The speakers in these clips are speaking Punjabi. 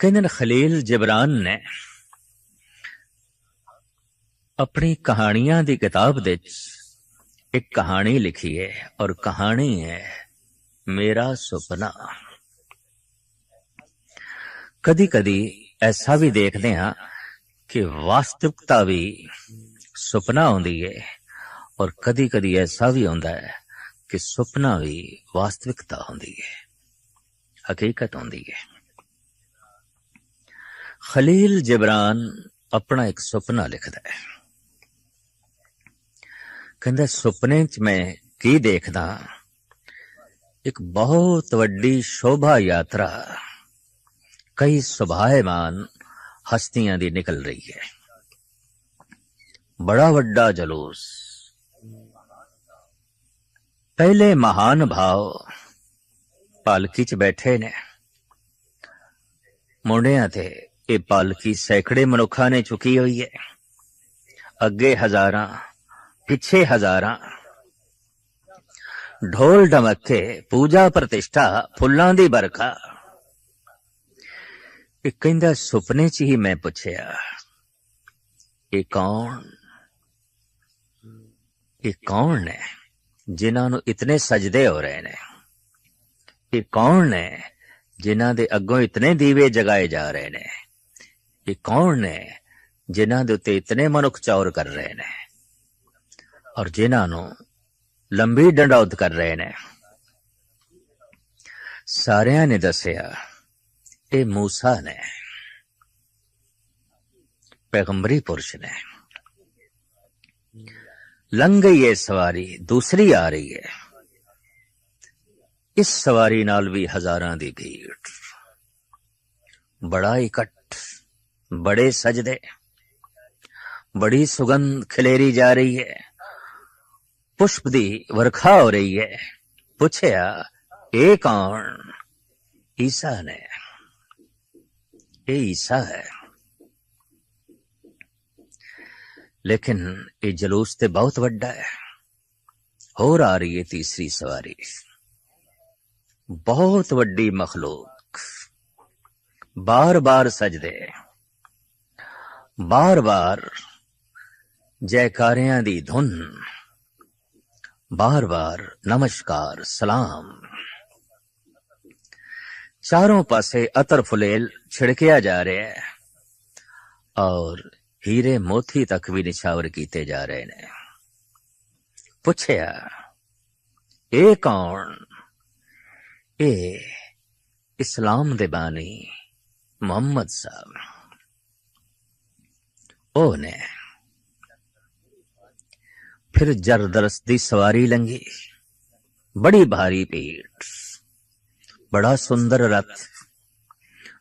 ਕਹਿੰਦੇ ਨੇ ਖਲੀਲ ਜਿਬਰਾਨ ਨੇ ਆਪਣੀ ਕਹਾਣੀਆਂ ਦੀ ਕਿਤਾਬ ਦੇ ਵਿੱਚ ਇੱਕ ਕਹਾਣੀ ਲਿਖੀ ਹੈ ਔਰ ਕਹਾਣੀ ਹੈ ਮੇਰਾ ਸੁਪਨਾ ਕਦੀ ਕਦੀ ਐਸਾ ਵੀ ਦੇਖਦੇ ਹਾਂ ਕਿ ਵਾਸਤਵਿਕਤਾ ਵੀ ਸੁਪਨਾ ਹੁੰਦੀ ਹੈ ਔਰ ਕਦੀ ਕਦੀ ਐਸਾ ਵੀ ਹੁੰਦਾ ਹੈ ਕਿ ਸੁਪਨਾ ਵੀ ਵਾਸਤਵਿਕਤਾ ਹੁੰਦੀ ਹੈ ਹਕੀਕਤ ਹੁੰਦੀ ਹੈ ਖਲੀਲ ਜਬਰਾਨ ਆਪਣਾ ਇੱਕ ਸੁਪਨਾ ਲਿਖਦਾ ਹੈ। ਕਹਿੰਦਾ, ਸੁਪਨੇ 'ਚ ਮੈਂ ਕੀ ਦੇਖਦਾ? ਇੱਕ ਬਹੁਤ ਵੱਡੀ ਸ਼ੋਭਾ ਯਾਤਰਾ। ਕਈ ਸੁਭਾਏਮਾਨ ਹਸਤੀਆਂ ਦੀ ਨਿਕਲ ਰਹੀ ਹੈ। ਬੜਾ ਵੱਡਾ ਜਲੂਸ। ਪਹਿਲੇ ਮਹਾਨ ਭਾਵ ਪਾਲਕੀ 'ਚ ਬੈਠੇ ਨੇ। ਮੁੰਡਿਆਂ ਤੇ ਇਹ ਪਾਲਕੀ ਸੈਂਕੜੇ ਮਨੁੱਖਾਂ ਨੇ ਚੁੱਕੀ ਹੋਈ ਹੈ। ਅੱਗੇ ਹਜ਼ਾਰਾਂ, ਪਿੱਛੇ ਹਜ਼ਾਰਾਂ। ਢੋਲ ਢਮੱਕੇ ਪੂਜਾ ਪ੍ਰਤਿਸ਼ਠਾ, ਫੁੱਲਾਂ ਦੀ ਬਰਖਾ ਇਹ ਕਹਿੰਦਾ, ਸੁਪਨੇ 'ਚ ਹੀ ਮੈਂ ਪੁੱਛਿਆ, ਇਹ ਕੌਣ? ਇਹ ਕੌਣ ਨੇ ਜਿਨ੍ਹਾਂ ਨੂੰ ਇਤਨੇ ਸਜਦੇ ਹੋ ਰਹੇ ਨੇ? ਇਹ ਕੌਣ ਨੇ ਜਿਨ੍ਹਾਂ ਦੇ ਅੱਗੋਂ ਇਤਨੇ ਦੀਵੇ ਜਗਾਏ ਜਾ ਰਹੇ ਨੇ? ਇਹ ਕੌਣ ਨੇ ਜਿਨ੍ਹਾਂ ਦੇ ਉੱਤੇ ਇਤਨੇ ਮਨੁੱਖ ਚੌਰ ਕਰ ਰਹੇ ਨੇ ਔਰ ਜਿਨ੍ਹਾਂ ਨੂੰ ਲੰਬੀ ਡੰਡੌਤ ਕਰ ਰਹੇ ਨੇ। ਸਾਰਿਆਂ ਨੇ ਦੱਸਿਆ, ਇਹ ਮੂਸਾ ਨੇ, ਪੈਗੰਬਰੀ ਪੁਰਸ਼ ਨੇ। ਲੰਘ ਗਈ ਇਹ ਸਵਾਰੀ, ਦੂਸਰੀ ਆ ਰਹੀ ਹੈ। ਇਸ ਸਵਾਰੀ ਨਾਲ ਵੀ ਹਜ਼ਾਰਾਂ ਦੀ ਭੀੜ। ਬੜਾ ਇਕੱਠ ਬੜੇ ਸਜਦੇ ਬੜੀ ਸੁਗੰਧ ਖਿਲੇਰੀ ਜਾ ਰਹੀ ਹੈ ਪੁਸ਼ਪ ਦੀ ਵਰਖਾ ਹੋ ਰਹੀ ਹੈ ਪੁੱਛਿਆ ਇਹ ਕੌਣ ਈਸਾ ਨੇ ਇਹ ਈਸਾ ਹੈ ਲੇਕਿਨ ਇਹ ਜਲੂਸ ਤੇ ਬਹੁਤ ਵੱਡਾ ਹੈ ਹੋਰ ਆ ਰਹੀ ਹੈ ਤੀਸਰੀ ਸਵਾਰੀ ਬਹੁਤ ਵੱਡੀ ਮਖਲੂਕ ਬਾਰ-ਬਾਰ ਸਜਦੇ ਬਾਰ-ਬਾਰ ਜੈਕਾਰਿਆਂ ਦੀ ਧੁਨ। ਬਾਰ-ਬਾਰ ਨਮਸਕਾਰ, ਸਲਾਮ। ਚਾਰੋਂ ਪਾਸੇ ਅਤਰ ਫੁਲੇਲ ਛਿੜਕਿਆ ਜਾ ਰਿਹਾ ਹੈ ਔਰ ਹੀਰੇ ਮੋਤੀ ਤੱਕ ਵੀ ਨਿਸ਼ਾਵਰ ਕੀਤੇ ਜਾ ਰਹੇ ਨੇ। ਪੁੱਛਿਆ, ਇਹ ਕੌਣ? ਇਹ ਇਸਲਾਮ ਦੇ ਬਾਨੀ ਮੁਹੰਮਦ ਸਾਹਿਬ। ਉਹ ਨੇ ਫਿਰ ਜਰਦਰਸ ਦੀ ਸਵਾਰੀ ਲੰਗੀ ਬੜੀ ਭਾਰੀ ਭੀੜ ਬੜਾ ਸੁੰਦਰ ਰਥ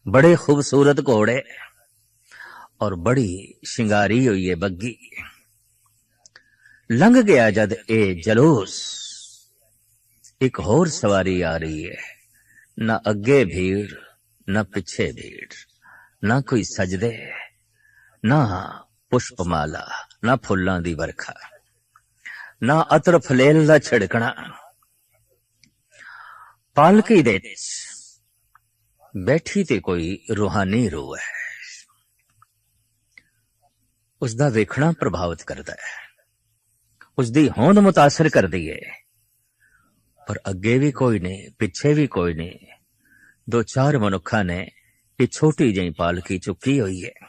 ਬੜੇ ਖੂਬਸੂਰਤ ਘੋੜੇ ਔਰ ਬੜੀ ਸ਼ਿੰਗਾਰੀ ਹੋਈ ਹੈ ਬੱਗੀ ਲੰਘ ਗਿਆ ਜਦ ਇਹ ਜਲੂਸ ਇੱਕ ਹੋਰ ਸਵਾਰੀ ਆ ਰਹੀ ਹੈ ਨਾ ਅੱਗੇ ਭੀੜ ਨਾ ਪਿੱਛੇ ਭੀੜ ਨਾ ਕੋਈ ਸਜਦੇ ਨਾ ਪੁਸ਼ਪਮਾਲਾ, ਨਾ ਫੁੱਲਾਂ ਦੀ ਵਰਖਾ, ਨਾ ਅਤਰ ਫਲੇਲ ਦਾ ਛਿੜਕਣਾ। ਪਾਲਕੀ ਦੇ ਬੈਠੀ ਤੇ ਕੋਈ ਰੂਹਾਨੀ ਰੂਹ ਹੈ। ਉਸ ਦਾ ਵੇਖਣਾ ਪ੍ਰਭਾਵਿਤ ਕਰਦਾ ਹੈ। ਉਸ ਦੀ ਹੋਂਦ ਮੁਤਾਸਰ ਕਰਦੀ ਹੈ। ਪਰ ਅੱਗੇ ਵੀ ਕੋਈ ਨਹੀਂ, ਪਿੱਛੇ ਵੀ ਕੋਈ ਨਹੀਂ। ਦੋ ਚਾਰ ਮਨੁੱਖਾਂ ਨੇ ਇਹ ਛੋਟੀ ਜਿਹੀ ਪਾਲਕੀ ਚੁੱਕੀ ਹੋਈ ਹੈ।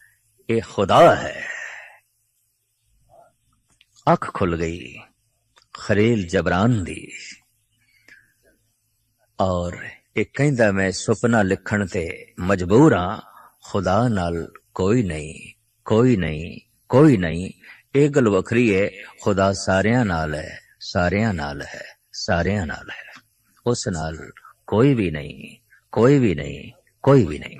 ਇਹ ਖੁਦਾ ਹੈ। ਅੱਖ ਖੁੱਲ ਗਈ, ਖਰੀਲ ਜਬਰਾਨ ਦੀ। ਔਰ ਇਹ ਕਹਿੰਦਾ, ਮੈਂ ਸੁਪਨਾ ਲਿਖਣ ਤੇ ਮਜਬੂਰ ਹਾਂ। ਖੁਦਾ ਨਾਲ ਕੋਈ ਨਹੀਂ ਕੋਈ ਨਹੀਂ ਕੋਈ ਨਹੀਂ। ਇਹ ਗੱਲ ਵੱਖਰੀ ਹੈ। ਖੁਦਾ ਸਾਰਿਆਂ ਨਾਲ ਹੈ, ਸਾਰਿਆਂ ਨਾਲ ਹੈ, ਸਾਰਿਆਂ ਨਾਲ ਹੈ। ਉਸ ਨਾਲ ਕੋਈ ਵੀ ਨਹੀਂ, ਕੋਈ ਵੀ ਨਹੀਂ, ਕੋਈ ਵੀ ਨਹੀਂ।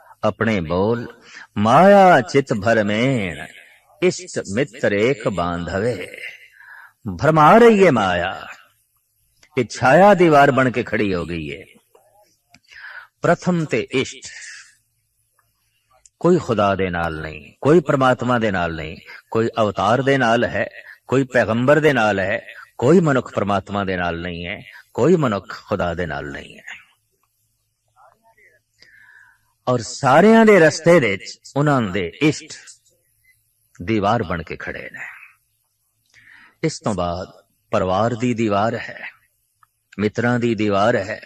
ਆਪਣੇ ਬੋਲ ਮਾਇਆ ਚਿਤ ਭਰਮੇਣ इष्ट मित्र एक बांधवे भरमा रही है माया ये छाया दीवार बन के खड़ी हो गई है प्रथम ते इष्ट ਕੋਈ ਖੁਦਾ ਦੇ ਨਾਲ ਨਹੀਂ ਕੋਈ ਪ੍ਰਮਾਤਮਾ ਦੇ ਨਾਲ ਨਹੀਂ ਕੋਈ ਅਵਤਾਰ ਦੇ ਨਾਲ ਹੈ ਕੋਈ ਪੈਗੰਬਰ ਦੇ ਨਾਲ ਹੈ ਕੋਈ ਮਨੁੱਖ ਪ੍ਰਮਾਤਮਾ ਦੇ ਨਾਲ ਨਹੀਂ ਹੈ ਕੋਈ ਮਨੁੱਖ ਖੁਦਾ ਦੇ ਨਾਲ ਨਹੀਂ ਹੈ ਔਰ ਸਾਰਿਆਂ ਦੇ ਰਸਤੇ ਵਿੱਚ ਉਹਨਾਂ ਦੇ ਇਸ਼ਟ ਦੀਵਾਰ ਬਣ ਕੇ ਖੜੇ ਨੇ ਇਸ ਤੋਂ ਬਾਅਦ ਪਰਿਵਾਰ ਦੀ ਦੀਵਾਰ ਹੈ ਮਿੱਤਰਾਂ ਦੀ ਦੀਵਾਰ ਹੈ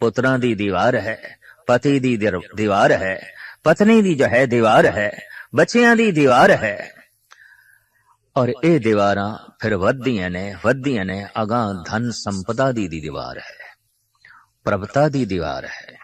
ਪੁੱਤਰਾਂ ਦੀ ਦੀਵਾਰ ਹੈ ਪਤੀ ਦੀ ਦੀਵਾਰ ਹੈ ਪਤਨੀ ਦੀ ਜੋ ਹੈ ਦੀਵਾਰ ਹੈ ਬੱਚਿਆਂ ਦੀ ਦੀਵਾਰ ਹੈ ਔਰ ਇਹ ਦੀਵਾਰਾਂ ਫਿਰ ਵੱਧਦੀਆਂ ਨੇ ਵੱਧਦੀਆਂ ਨੇ ਅਗਾਂ ਧਨ ਸੰਪਦਾ ਦੀ ਦੀ ਦੀਵਾਰ ਹੈ ਪ੍ਰਭਤਾ ਦੀ ਦੀਵਾਰ ਹੈ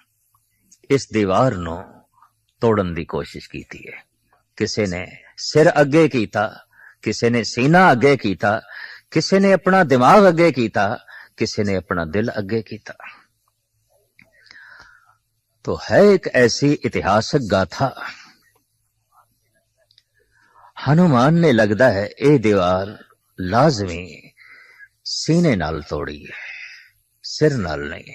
ਇਸ ਦੀਵਾਰ ਨੂੰ ਤੋੜਨ ਦੀ ਕੋਸ਼ਿਸ਼ ਕੀਤੀ ਹੈ ਕਿਸੇ ਨੇ ਸਿਰ ਅੱਗੇ ਕੀਤਾ ਕਿਸੇ ਨੇ ਸੀਨਾ ਅੱਗੇ ਕੀਤਾ ਕਿਸੇ ਨੇ ਆਪਣਾ ਦਿਮਾਗ ਅੱਗੇ ਕੀਤਾ ਕਿਸੇ ਨੇ ਆਪਣਾ ਦਿਲ ਅੱਗੇ ਕੀਤਾ तो है एक ऐसी इतिहासक गाथा हनुमान ने लगता है ਇਹ ਦੀਵਾਰ ਲਾਜ਼ਮੀ ਸੀਨੇ ਨਾਲ ਤੋੜੀ ਹੈ ਸਿਰ ਨਾਲ ਨਹੀਂ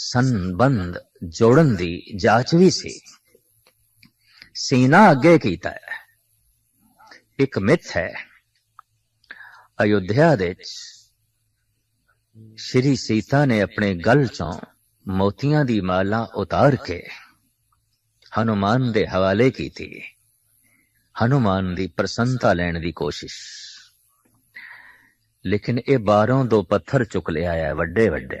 ਸੰਬੰਧ ਜੋੜਨ ਦੀ ਜਾਂਚ ਵੀ ਸੀ। ਸੀਨਾ ਅੱਗੇ ਕੀਤਾ ਹੈ। ਇੱਕ ਮਿੱਥ ਹੈ, ਅਯੁੱਧਿਆ ਦੇ ਸ਼੍ਰੀ ਸੀਤਾ ਨੇ ਆਪਣੇ ਗਲ ਚੋਂ ਮੋਤੀਆਂ ਦੀ ਮਾਲਾ ਉਤਾਰ ਕੇ ਹਨੂਮਾਨ ਦੇ ਹਵਾਲੇ ਕੀਤੀ। ਹਨੂਮਾਨ ਦੀ ਪ੍ਰਸੰਨਤਾ ਲੈਣ ਦੀ ਕੋਸ਼ਿਸ਼। ਲੇਕਿਨ ਇਹ ਬਾਹਰੋਂ ਦੋ ਪੱਥਰ ਚੁੱਕ ਲਿਆ ਹੈ ਵੱਡੇ ਵੱਡੇ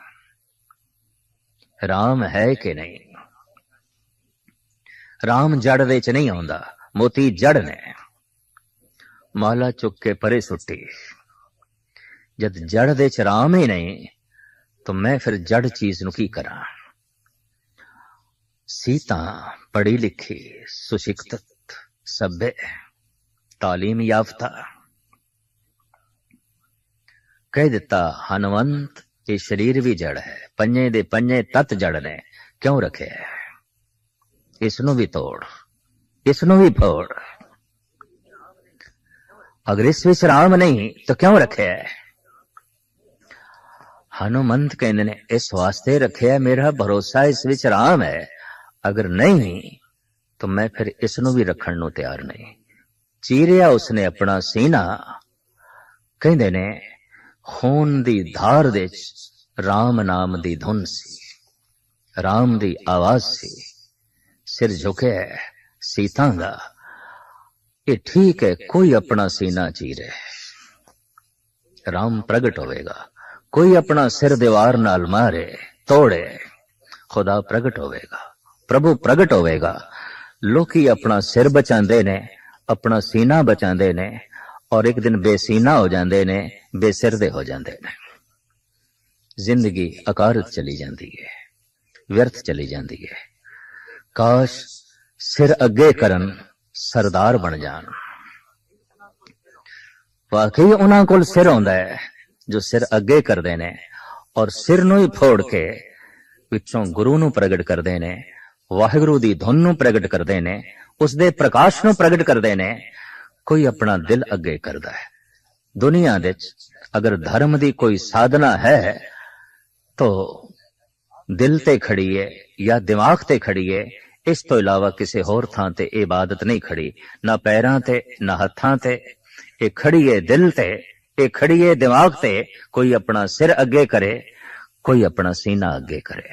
ਰਾਮ ਹੈ ਕਿ ਨਹੀਂ? ਰਾਮ ਜੜ ਵਿੱਚ ਨਹੀਂ ਆਉਂਦਾ, ਮੋਤੀ ਜੜ ਨੇ। ਮਾਲਾ ਚੁੱਕ ਕੇ ਪਰੇ ਸੁੱਟੀ। ਜਦ ਜੜ ਦੇ ਚ ਰਾਮ ਹੀ ਨਹੀਂ, ਤਾਂ ਮੈਂ ਫਿਰ ਜੜ ਚੀਜ਼ ਨੂੰ ਕੀ ਕਰਾਂ? ਸੀਤਾ ਪੜ੍ਹੀ ਲਿਖੀ ਸੁਸ਼ਿਕਤ ਸਭ्य ਤਾਲੀਮ ਯਾਫਤਾ। ਕਹਿ ਦਿੱਤਾ, ਹਨਵੰਤ ਇਹ ਸਰੀਰ ਵੀ ਜੜ ਹੈ, ਪੰਜੇ ਦੇ ਪੰਜੇ ਤਤ ਜੜ ਨੇ, ਕਿਉਂ ਰੱਖਿਆ ਹੈ? ਇਸ ਨੂੰ ਵੀ ਤੋੜ, ਇਸ ਨੂੰ ਵੀ ਫੋੜ ਅਗਰ ਇਸ ਵਿੱਚ ਰਾਮ ਨਹੀਂ, ਤਾਂ ਕਿਉਂ ਰੱਖਿਆ ਹੈ? ਹਨੂਮੰਤ ਕਹਿੰਦੇ ਨੇ, ਇਸ ਵਾਸਤੇ ਰੱਖਿਆ ਮੇਰਾ ਭਰੋਸਾ ਇਸ ਵਿੱਚ ਰਾਮ ਹੈ ਅਗਰ ਨਹੀਂ, ਤਾਂ ਮੈਂ ਫਿਰ ਇਸ ਨੂੰ ਵੀ ਰੱਖਣ ਨੂੰ ਤਿਆਰ ਨਹੀਂ ਚੀਰਿਆ ਉਸਨੇ ਆਪਣਾ ਸੀਨਾ, ਕਹਿੰਦੇ ਨੇ ਖੂਨ ਦੀ ਧਾਰ ਦੇ ਚ ਰਾਮ ਨਾਮ ਦੀ ਧੁਨ ਸੀ, ਰਾਮ ਦੀ ਆਵਾਜ਼ ਸੀ। ਸਿਰ ਝੁਕਿਆ, ਸੀਤਾ ਦਾ, ਇਹ ਠੀਕ ਹੈ, ਕੋਈ ਆਪਣਾ ਸੀਨਾ ਚੀਰੇ ਰਾਮ ਪ੍ਰਗਟ ਹੋਵੇਗਾ, ਕੋਈ ਆਪਣਾ ਸਿਰ ਦੀਵਾਰ ਨਾਲ ਮਾਰੇ, ਤੋੜੇ, ਖੁਦਾ ਪ੍ਰਗਟ ਹੋਵੇਗਾ, ਪ੍ਰਭੂ ਪ੍ਰਗਟ ਹੋਵੇਗਾ। ਲੋਕੀ ਆਪਣਾ ਸਿਰ ਬਚਾਉਂਦੇ ਨੇ, ਆਪਣਾ ਸੀਨਾ ਬਚਾਉਂਦੇ ਨੇ ਔਰ ਇੱਕ ਦਿਨ ਬੇਸੀਨਾ ਹੋ ਜਾਂਦੇ ਨੇ ਬੇਸਿਰ ਦੇ ਹੋ ਜਾਂਦੇ ਨੇ। ਜ਼ਿੰਦਗੀ ਅਕਾਰਤ ਚਲੀ ਜਾਂਦੀ ਹੈ ਵਿਅਰਥ ਚਲੀ ਜਾਂਦੀ ਹੈ ਕਾਸ਼ ਸਿਰ ਅੱਗੇ ਕਰਨ ਸਰਦਾਰ ਬਣ ਜਾਣ। ਵਾਕਈ ਉਹਨਾਂ ਕੋਲ ਸਿਰ ਹੁੰਦਾ ਹੈ ਜੋ ਸਿਰ ਅੱਗੇ ਕਰਦੇ ਨੇ ਔਰ ਸਿਰ ਨੂੰ ਹੀ ਫੋੜ ਕੇ ਵਿੱਚੋਂ ਗੁਰੂ ਨੂੰ ਪ੍ਰਗਟ ਕਰਦੇ ਨੇ, ਵਾਹਿਗੁਰੂ ਦੀ ਧੁਨ ਨੂੰ ਪ੍ਰਗਟ ਕਰਦੇ ਨੇ ਉਸ ਦੇ ਪ੍ਰਕਾਸ਼ ਨੂੰ ਪ੍ਰਗਟ ਕਰਦੇ ਨੇ, ਕੋਈ ਆਪਣਾ ਦਿਲ ਅੱਗੇ ਕਰਦਾ ਹੈ ਦੁਨੀਆ ਦੇ ਵਿੱਚ ਅਗਰ ਧਰਮ ਦੀ ਕੋਈ ਸਾਧਨਾ ਹੈ ਤੋ ਦਿਲ ਤੇ ਖੜੀ ਹੈ ਜਾਂ ਦਿਮਾਗ ਤੇ ਖੜੀ ਹੈ ਇਸ ਤੋਂ ਇਲਾਵਾ ਕਿਸੇ ਹੋਰ ਥਾਂ ਤੇ ਇਹ ਇਬਾਦਤ ਨਹੀਂ ਖੜੀ ਨਾ ਪੈਰਾਂ ਤੇ ਨਾ ਹੱਥਾਂ ਤੇ ਇਹ ਖੜੀ ਹੈ ਦਿਲ ਤੇ ਇਹ ਖੜੀ ਹੈ ਦਿਮਾਗ ਤੇ ਕੋਈ ਆਪਣਾ ਸਿਰ ਅੱਗੇ ਕਰੇ ਕੋਈ ਆਪਣਾ ਸੀਨਾ ਅੱਗੇ ਕਰੇ